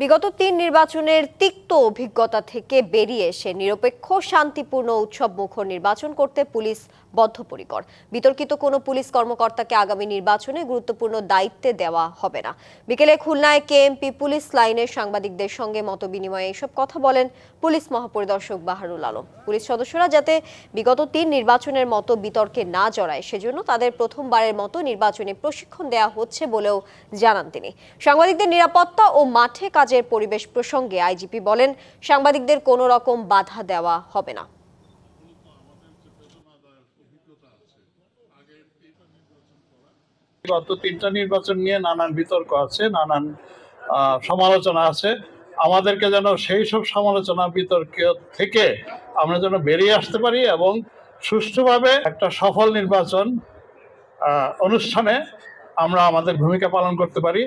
বিগত তিন নির্বাচনের তিক্ত অভিজ্ঞতা থেকে বেরিয়ে এসে নিরপেক্ষ, শান্তিপূর্ণ উৎসব মুখর নির্বাচন করতে পুলিশ বদ্ধপরিকর। বিতর্কিত কোনো পুলিশ কর্মকর্তাকে আগামী নির্বাচনে গুরুত্বপূর্ণ দায়িত্বে দেওয়া হবে না। বিকেলে খুলনায় কেএমপি পুলিশ লাইনের সাংবাদিকদের সঙ্গে মত বিনিময়ে এসব কথা বলেন পুলিশ মহাপরিদর্শক বাহারুল আলম। পুলিশ সদস্যরা যাতে বিগত তিন নির্বাচনের মতো বিতর্কে না জড়ায়, সেজন্য তাদের প্রথমবারের মতো নির্বাচনে প্রশিক্ষণ দেওয়া হচ্ছে বলেও জানান তিনি। সাংবাদিকদের নিরাপত্তা ও মাঠে কাজের পরিবেশ প্রসঙ্গে আইজিপি বলেন, সাংবাদিকদের কোনো রকম বাধা দেওয়া হবে না। গত তিনটা নির্বাচন নিয়ে নানান বিতর্ক আছে, নানান সমালোচনা আছে। আমাদেরকে যেন সেই সব সমালোচনা বিতর্ক থেকে আমরা যেন বেরিয়ে আসতে পারি এবং সুষ্ঠুভাবে একটা সফল নির্বাচন অনুষ্ঠানে আমরা আমাদের ভূমিকা পালন করতে পারি।